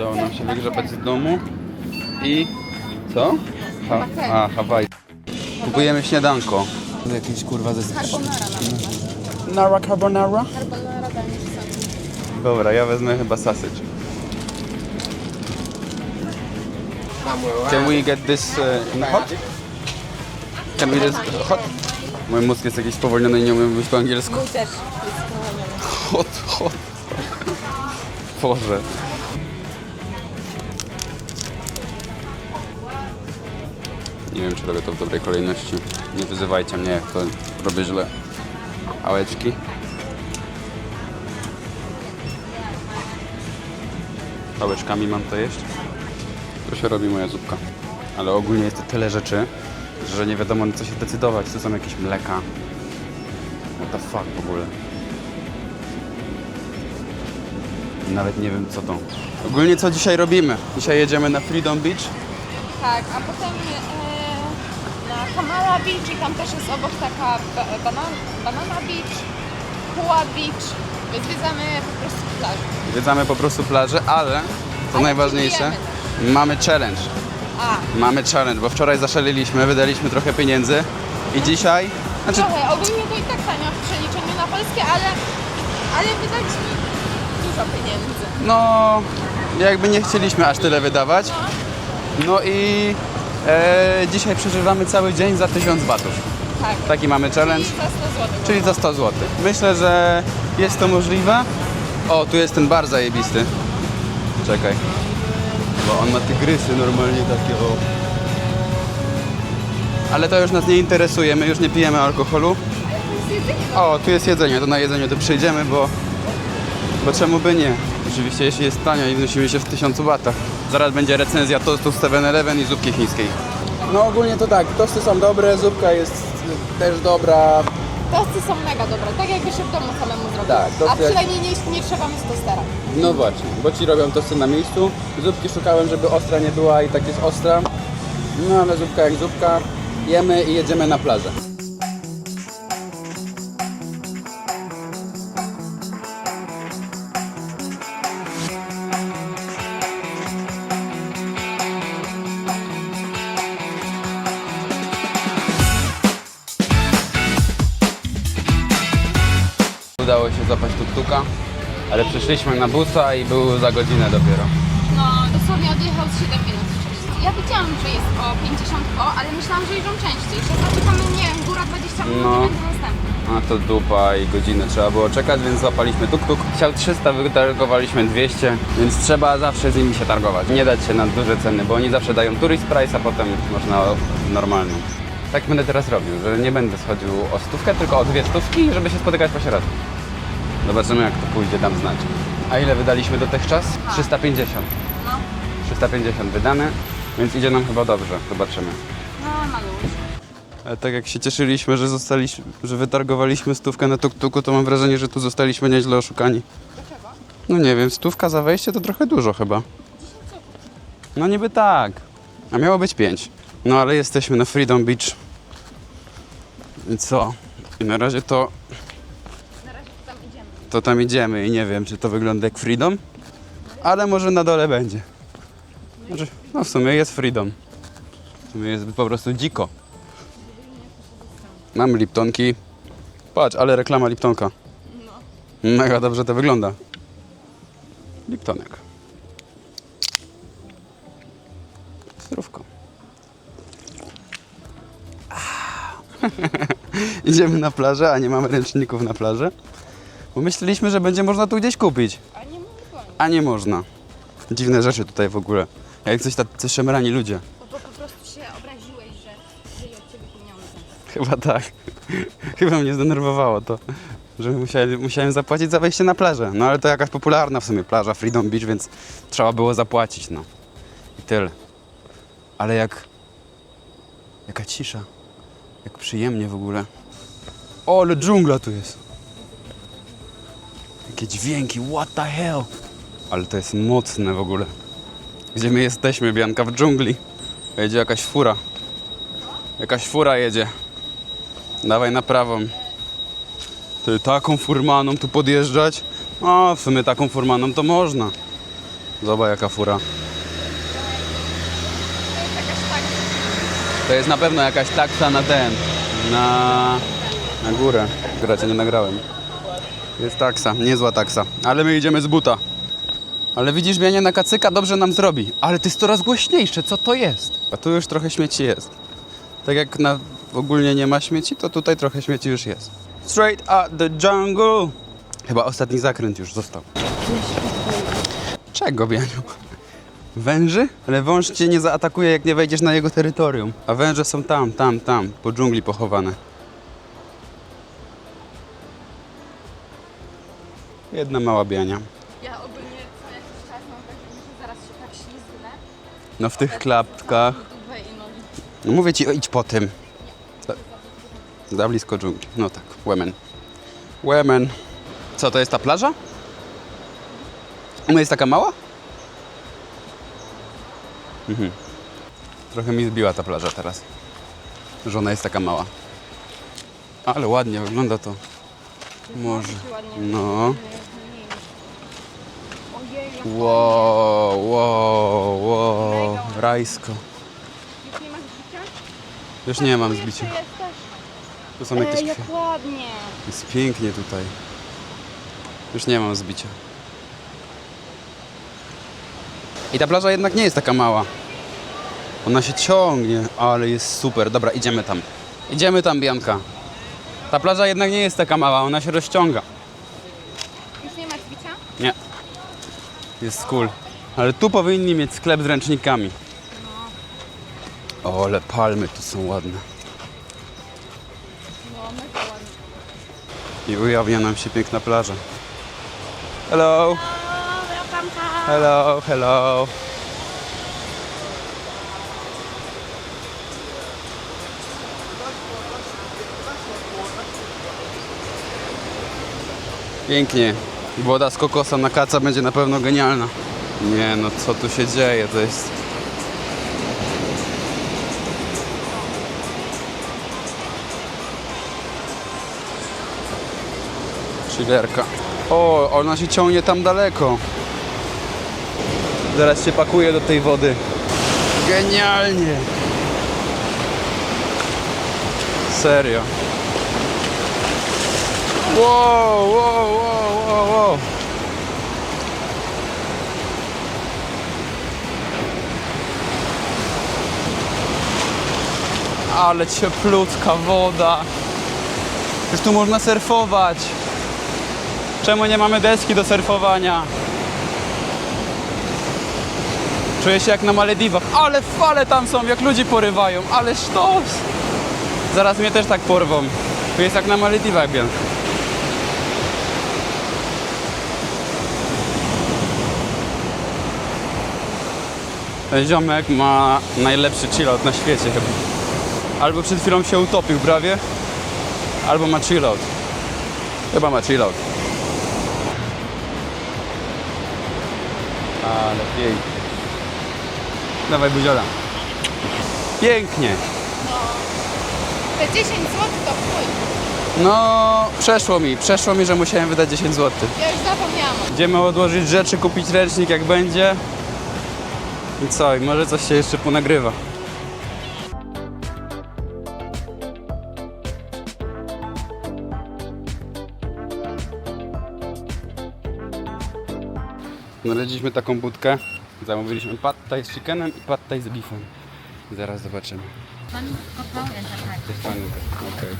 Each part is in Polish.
Udało nam się wygrzebać z domu i co? Ha, a, Hawaj. Kupujemy śniadanko. Jakieś kurwa ze Carbonara na Nara carbonara? Carbonara. Dobra, ja wezmę chyba sausage. Can we get this uh, in hot? Can we just hot? Mój mózg jest jakiś spowolniony i nie umiem mówić po angielsku. Mój też. Hot, hot. Boże. Nie wiem, czy robię to w dobrej kolejności. Nie wyzywajcie mnie, to robię źle. Pałeczki. Pałeczkami mam to jeść? To się robi moja zupka. Ale ogólnie jest to tyle rzeczy, że nie wiadomo na co się decydować. Tu są jakieś mleka. What the fuck w ogóle. Nawet nie wiem co to. Ogólnie co dzisiaj robimy? Dzisiaj jedziemy na Freedom Beach. Tak, a potem e, Kamala Beach i tam też jest obok taka ba banan Banana Beach, Hua Beach. Więc zwiedzamy po prostu plażę. Zwiedzamy po prostu plażę, ale to Ale najważniejsze, mamy challenge. A, Mamy challenge, bo wczoraj zaszaliliśmy, wydaliśmy trochę pieniędzy i dzisiaj, znaczy trochę. Ogólnie to i tak tanio w przeliczeniu na polskie, ale, ale wydaliśmy dużo pieniędzy. no jakby nie chcieliśmy aż tyle wydawać. No i e, dzisiaj przeżywamy cały dzień za 1000 batów. Tak. Taki mamy challenge. Czyli za 100 zł. Czyli za 100 zł. Myślę, że jest to możliwe. O, tu jest ten bar zajebisty. Czekaj. Bo on ma tygrysy normalnie takie o. Ale to już nas nie interesuje, my już nie pijemy alkoholu. O, tu jest jedzenie, to na jedzenie to przyjdziemy, bo... Bo czemu by nie? Oczywiście jeśli jest tanio i wnosimy się w 1000 batach. Zaraz będzie recenzja tostu 7-Eleven i zupki chińskiej. No ogólnie to tak, tosty są dobre, zupka jest też dobra, Tosty są mega dobre, tak jakby się w domu samemu zrobił. Tak, A tosty jak- przynajmniej nie, nie trzeba mieć tostera. No właśnie, bo ci robią tosty na miejscu. Zupki szukałem, żeby ostra nie była i tak jest ostra. No ale zupka jak zupka. Jemy i jedziemy na plażę. Udało się złapać tuk-tuka, ale przyszliśmy na busa i był za godzinę dopiero. No, dosłownie odjechał z 7 minut wcześniej. Ja wiedziałam, że jest o 50 po, ale myślałam, że jeżdżą częściej. Że zaczekamy, nie wiem, góra 20 minut No. będzie następny. A to dupa i godzinę trzeba było czekać, więc złapaliśmy tuk-tuk. Chciał 300, wytargowaliśmy 200, więc trzeba zawsze z nimi się targować. Nie dać się na duże ceny, bo oni zawsze dają tourist price, a potem można o normalną. Tak będę teraz robił, że nie będę schodził o stówkę, tylko o dwie stówki, żeby się spotykać po środku. Zobaczymy jak to pójdzie, dam znać. A ile wydaliśmy dotychczas? 350. No, 350 wydane, więc idzie nam chyba dobrze. Zobaczymy. no, maluch. Ale tak jak się cieszyliśmy, że zostaliśmy, że wytargowaliśmy stówkę na tuk-tuku, to mam wrażenie, że tu zostaliśmy nieźle oszukani. Dlaczego? No nie wiem, stówka za wejście to trochę dużo chyba. No niby tak. A miało być pięć. No ale jesteśmy na Freedom Beach. I co? I na razie to, Na razie to tam idziemy. To tam idziemy i nie wiem, czy to wygląda jak Freedom, ale może na dole będzie. Znaczy, no w sumie jest Freedom. W sumie jest po prostu dziko. Mam Liptonki. Patrz, ale reklama Liptonka. Mega dobrze to wygląda. Liptonek. Zdrówko. Idziemy na plażę, a nie mamy ręczników na plażę. Bo myśleliśmy, że będzie można tu gdzieś kupić. A nie mówię, A nie można. Dziwne rzeczy tutaj w ogóle. Jak coś tacy szemrani ludzie. bo, bo po prostu się obraziłeś, że żyje od ciebie pieniądze. Chyba tak. Chyba mnie zdenerwowało to, że musiałem, musiałem zapłacić za wejście na plażę. No ale to jakaś popularna w sumie plaża, Freedom Beach, więc trzeba było zapłacić, no. I tyle. Ale jak... Jaka cisza. Jak przyjemnie w ogóle. O, ale dżungla tu jest. Jakie dźwięki, what the hell. Ale to jest mocne w ogóle. Gdzie my jesteśmy, Bianka? W dżungli. Jedzie jakaś fura. Jakaś fura jedzie. Dawaj na prawą. Ty taką furmaną tu podjeżdżać? O, w sumie taką furmaną to można. Zobacz jaka fura. To jest na pewno jakaś taksa na ten, na, na górę. Cię nie nagrałem. Jest taksa, niezła taksa. Ale my idziemy z buta. Ale widzisz, bianie na kacyka dobrze nam zrobi. Ale to jest coraz głośniejsze, co to jest? A tu już trochę śmieci jest. Tak jak na ogólnie nie ma śmieci, to tutaj trochę śmieci już jest. Straight out the jungle. Chyba ostatni zakręt już został. Czego, Bianiu? Węży? Ale wąż cię nie zaatakuje, jak nie wejdziesz na jego terytorium. A węże są tam, tam, tam, po dżungli pochowane. Jedna mała biania. Ja ogólnie co jakiś czas mam wrażenie, że zaraz się tak ślizgnę. No w tych klapkach. No mówię ci, o, idź po tym. Za, za blisko dżungli. No tak, Women. Women. Co, to jest ta plaża? Ona jest taka mała? Mhm. Trochę mi zbiła ta plaża teraz. Że ona jest taka mała. Ale ładnie wygląda to. Może. No. Wow, wow, wow. Rajsko. Już nie masz zbicia? Już nie mam zbicia. Tu są jakieś Ej, jak ładnie. Jest pięknie tutaj. Już nie mam zbicia. I ta plaża jednak nie jest taka mała. Ona się ciągnie, ale jest super. Dobra, idziemy tam. Idziemy tam, Bianka. Ta plaża jednak nie jest taka mała, ona się rozciąga. Już nie masz zbicia? Nie. Jest cool. Ale tu powinni mieć sklep z ręcznikami. O, ale palmy tu są ładne. No, mega ładnie. I ujawnia nam się piękna plaża. Hello. Hello, hello. Pięknie. Woda z kokosa na kaca będzie na pewno genialna. Nie no, co tu się dzieje? To jest... Chillerka. O, ona się ciągnie tam daleko. Zaraz się pakuje do tej wody. Genialnie. Serio. Wow, wow, wow, wow, wow. Ale cieplutka woda. Już tu można surfować. Czemu nie mamy deski do surfowania? Czuję się jak na Malediwach. Ale fale tam są, jak ludzi porywają. Ale sztos. Zaraz mnie też tak porwą. Tu jest jak na Malediwach, Bianka. Ten ziomek ma najlepszy chillout na świecie chyba. Albo przed chwilą się utopił prawie, albo ma chillout. Chyba ma chillout. Ale pięknie. Dawaj buziola. Pięknie. Te 10 zł to chuj. No, przeszło mi, przeszło mi, że musiałem wydać 10 zł. Ja już zapomniałam. Idziemy odłożyć rzeczy, kupić ręcznik jak będzie. I co, i może coś się jeszcze ponagrywa. Znaleźliśmy taką budkę. Zamówiliśmy pad thai z chickenem i pad thai z beefem. Zaraz zobaczymy. Fajne. Okej.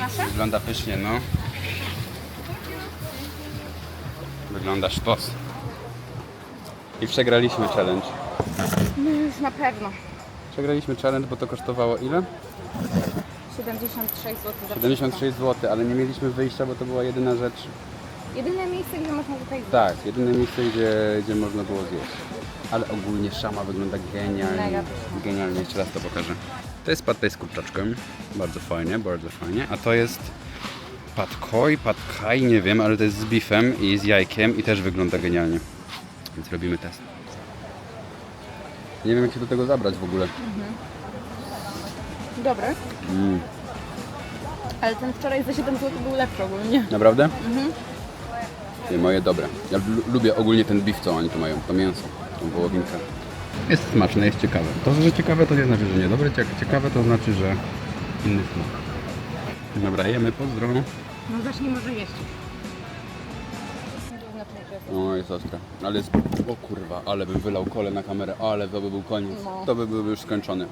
Nasze? Wygląda pysznie, no. Wygląda sztos. I przegraliśmy challenge. No już na pewno. Przegraliśmy challenge, bo to kosztowało ile? 76 zł za 76 zł, ale nie mieliśmy wyjścia, bo to była jedyna rzecz. Jedyne miejsce, gdzie można tutaj zjeść. Tak, jedyne miejsce, gdzie, gdzie można było zjeść. Ale ogólnie szama wygląda genialnie. Mega pyszna. Genialnie, jeszcze raz to pokażę. To jest pad thai z kurczaczkiem. Bardzo fajnie, bardzo fajnie. A to jest pad koi, pad kai, nie wiem, ale to jest z beefem i z jajkiem i też wygląda genialnie. Więc robimy test. Nie wiem jak się do tego zabrać w ogóle. Dobry. Mm, Ale ten wczoraj za 7 zł był lepszy ogólnie. naprawdę? I moje dobre. Ja lu- lubię ogólnie ten beef, co oni tu mają, to mięso, tą wołowinkę. Jest smaczne, jest ciekawe. To, że ciekawe, to nie znaczy, że niedobre. Cie- Ciekawe to znaczy, że inny smak. Dobra, jemy, pozdro. No zacznij może jeść. O, jest ostre. Ale jest... O kurwa, ale bym wylał kole na kamerę, ale to by był koniec. No. To by był już skończony.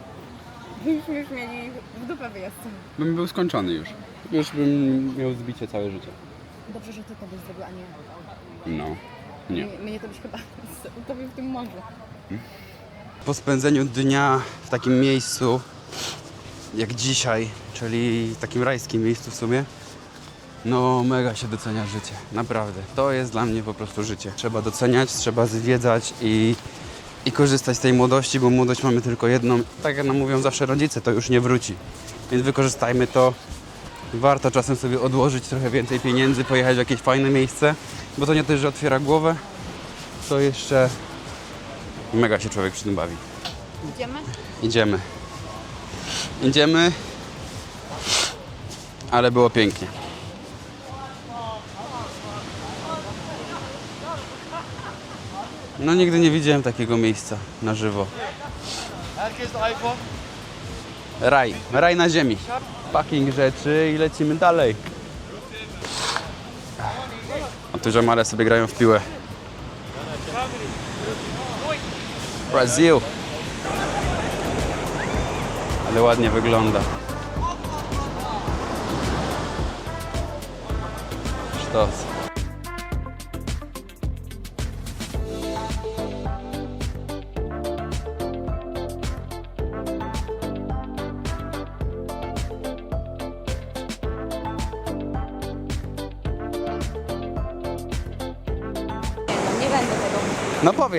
Byśmy już mieli w dupę wyjazd. Bym był skończony już. Już bym miał zbicie całe życie. Dobrze, że ty to byś zrobił, a nie. No. Nie. Mnie, mnie to byś chyba utopił w tym morzu. Po spędzeniu dnia w takim miejscu jak dzisiaj, czyli takim rajskim miejscu w sumie, no mega się docenia życie. Naprawdę. To jest dla mnie po prostu życie. Trzeba doceniać, trzeba zwiedzać i, i korzystać z tej młodości, bo młodość mamy tylko jedną. Tak jak nam mówią zawsze rodzice, to już nie wróci. Więc wykorzystajmy to. Warto czasem sobie odłożyć trochę więcej pieniędzy, pojechać w jakieś fajne miejsce, bo to nie tylko, że otwiera głowę, to jeszcze mega się człowiek przy tym bawi. Idziemy? Idziemy. Idziemy. Ale było pięknie. No nigdy nie widziałem takiego miejsca na żywo. Raj, raj na ziemi. Packing rzeczy i lecimy dalej. A tu żamale sobie grają w piłę. Brazil. Ale ładnie wygląda. Sztos.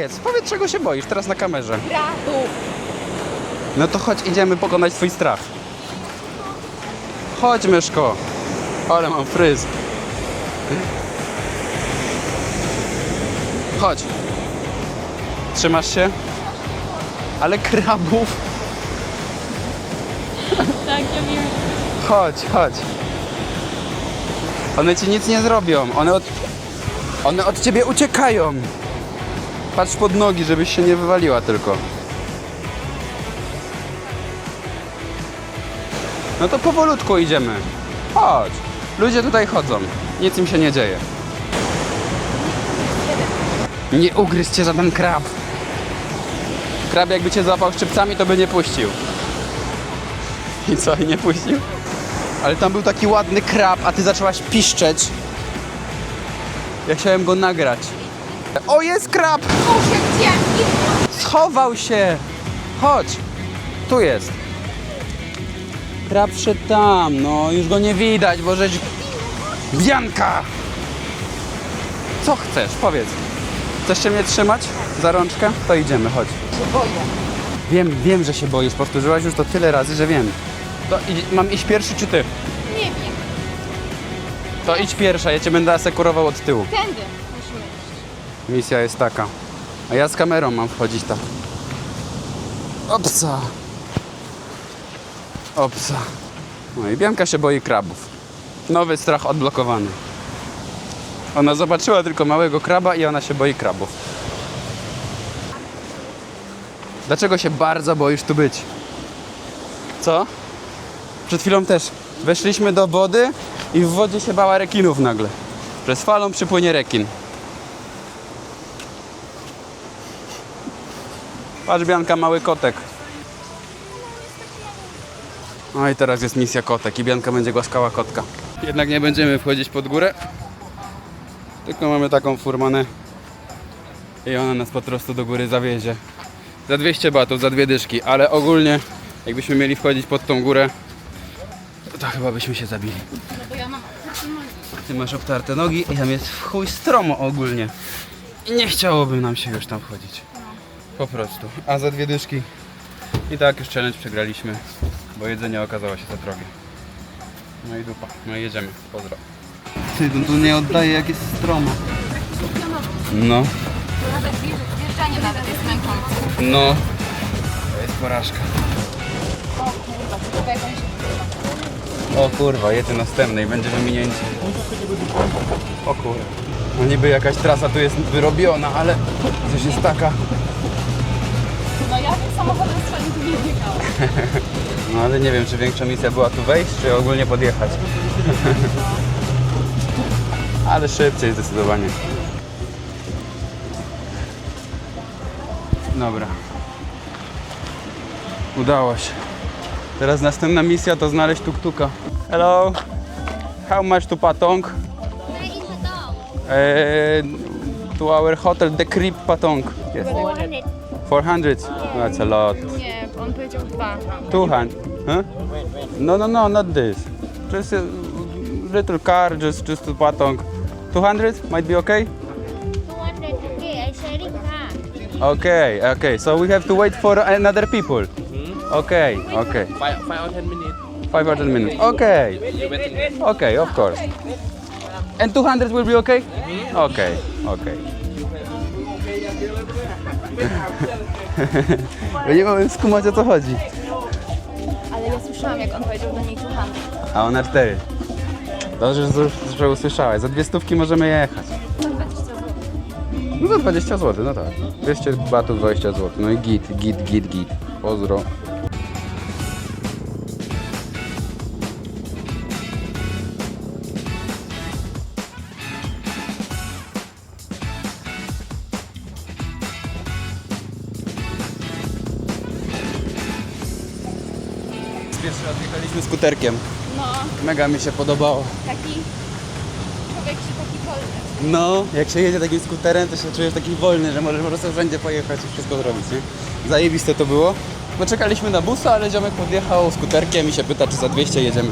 Powiedz, powiedz czego się boisz teraz na kamerze. Kratu! No to chodź, idziemy pokonać twój strach. Chodź myszko. Ale mam fryz. Chodź. Trzymasz się? Ale krabów. Tak, ja wiem. Chodź, chodź. One ci nic nie zrobią. One od, one od ciebie uciekają. Patrz pod nogi, żebyś się nie wywaliła tylko. No to powolutku idziemy. Chodź. Ludzie tutaj chodzą. Nic im się nie dzieje. Nie ugryź cię żaden krab. Krab jakby cię złapał szczypcami, to by nie puścił. I co, i nie puścił? Ale tam był taki ładny krab, a ty zaczęłaś piszczeć. Ja chciałem go nagrać. O, jest krab! Muszę gdzie? Schował się! Chodź! Tu jest. Krab wszedł tam, no już go nie widać, bo żeś... Bianka! Co chcesz? Powiedz. Chcesz się mnie trzymać za rączkę? To idziemy, chodź. Się boję. Wiem, wiem, że się boisz. Powtórzyłaś już to tyle razy, że wiem. To idź, mam iść pierwszy czy ty? Nie wiem. To idź pierwsza, ja cię będę asekurował od tyłu. Tędy. Misja jest taka. A ja z kamerą mam wchodzić tam. Opsa. Opsa. No i Bianka się boi krabów. Nowy strach odblokowany. Ona zobaczyła tylko małego kraba i ona się boi krabów. Dlaczego się bardzo boisz tu być? Co? Przed chwilą też weszliśmy do wody i w wodzie się bała rekinów nagle. Przez falą przypłynie rekin. Patrz Bianka, mały kotek. No i teraz jest misja kotek i Bianka będzie głaskała kotka. Jednak nie będziemy wchodzić pod górę, tylko mamy taką furmanę i ona nas po prostu do góry zawiezie. Za 200 batów, za dwie dyszki, ale ogólnie jakbyśmy mieli wchodzić pod tą górę, to chyba byśmy się zabili. Ty masz obtarte nogi i tam jest w chuj stromo ogólnie. I nie chciałoby nam się już tam wchodzić. Po prostu. A za dwie dyszki i tak już challenge przegraliśmy, bo jedzenie okazało się za drogie. No i dupa. No i jedziemy. Pozdro. Ty, to tu nie oddaje jak jest stromo. No, Nawet wjeżdżanie nawet jest męczące. no. To jest porażka. O kurwa, to jedzie następnej, będzie wyminięcie. O kurwa. No niby jakaś trasa tu jest wyrobiona, ale coś jest taka. No ja tym samochodem swoim tu nie wjechałam. No ale nie wiem, czy większa misja była tu wejść, czy ogólnie podjechać. ale szybciej zdecydowanie. Dobra. Udało się. Teraz następna misja to znaleźć tuktuka. Hello. How much to Patong? Eh, to our hotel, the Crib Patong. Yes. 400. That's a lot. Nie, on powiedział dwa. 200. Huh? No, no, no, not this. Just a little car, just just to Patong. 200 might be okay? 200 okay, I sharing car. Okay, okay. So we have to wait for another people. Hmm? Okay, okay. Five, five or ten minutes. 500 minutes. Okay. Okay, of course. And 200 will be okay? Hmm? Okay, okay. Ja nie mogę skumać o co chodzi. Ale ja słyszałam, jak on powiedział do niej 200. A ona 4. Dobrze, że, że usłyszałaś. Za dwie stówki możemy jechać. No za 20 zł, no tak. 200 batów, 20 zł. No i git, git, git, git. Pozdro. Pierwszy raz jechaliśmy skuterkiem. No, Mega mi się podobało. taki człowiek się taki wolny. No, jak się jedzie takim skuterem, to się czujesz taki wolny, że możesz po prostu wszędzie pojechać i wszystko zrobić, nie? Zajebiste to było. Bo czekaliśmy na busa, ale ziomek podjechał skuterkiem i się pyta, czy za 200 jedziemy.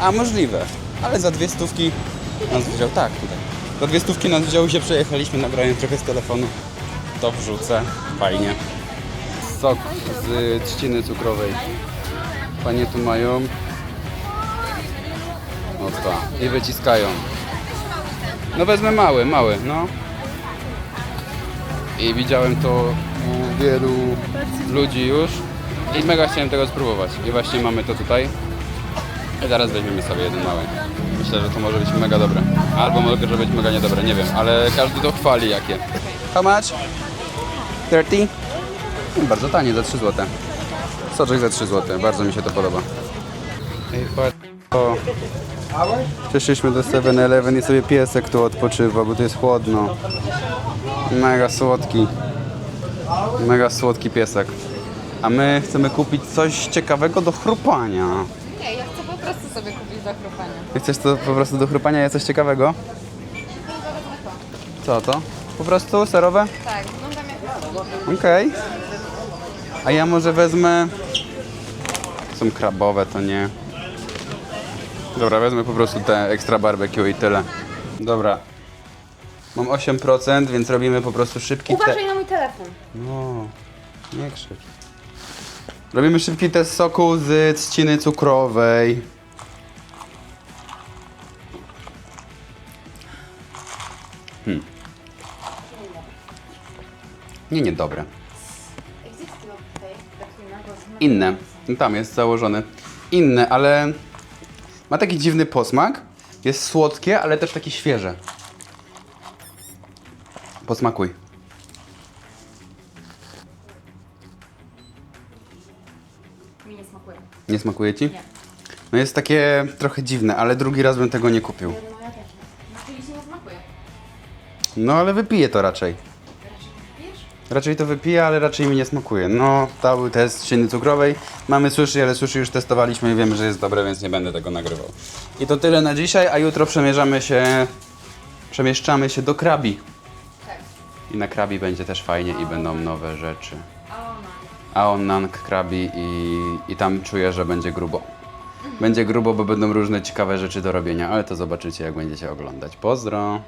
A możliwe, ale za dwie stówki nas wziął, tak, tutaj. Za dwie stówki nas wziął i się przejechaliśmy, nagrałem trochę z telefonu. To wrzucę, fajnie. Sok z trzciny cukrowej. Panie tu mają. Opa, i wyciskają. No wezmę mały, mały, no. I widziałem to u wielu ludzi już i mega chciałem tego spróbować. I właśnie mamy to tutaj. I zaraz weźmiemy sobie jeden mały. Myślę, że to może być mega dobre. Albo może być mega niedobre, nie wiem, ale każdy to chwali jakie. How much? 30? Bardzo tanie, za 3 zł. Soczek za 3 zł, bardzo mi się to podoba. O. Przyszliśmy do 7-Eleven i sobie piesek tu odpoczywa, bo tu jest chłodno. Mega słodki. Mega słodki piesek. A my chcemy kupić coś ciekawego do chrupania. Nie, ja chcę po prostu sobie kupić do chrupania. Ty chcesz to po prostu do chrupania ja coś ciekawego? Co to? Po prostu serowe? Tak, wyglądam jak... Okej. A ja może wezmę... Są krabowe, to nie. Dobra, wezmę po prostu te extra barbecue i tyle. Dobra. Mam 8%, więc robimy po prostu szybki te... Uważaj na mój telefon. No, nie krzycz. Robimy szybki test soku z trzciny cukrowej. Hmm. Nie, nie, dobre. Inne. No Tam jest założone. Inne, ale ma taki dziwny posmak. Jest słodkie, ale też takie świeże. Posmakuj. Mi nie smakuje. Nie smakuje ci? No jest takie trochę dziwne, ale drugi raz bym tego nie kupił. Nie smakuje. No ale wypiję to raczej. Raczej to wypiję, ale raczej mi nie smakuje. No, to był test trzciny cukrowej. Mamy sushi, ale sushi już testowaliśmy i wiemy, że jest dobre, więc nie będę tego nagrywał. I to tyle na dzisiaj, a jutro przemierzamy się... Przemieszczamy się do Krabi. Tak. I na Krabi będzie też fajnie i będą nowe rzeczy. Aonang Krabi i, i tam czuję, że będzie grubo. Będzie grubo, bo będą różne ciekawe rzeczy do robienia, ale to zobaczycie jak będziecie oglądać. Pozdro!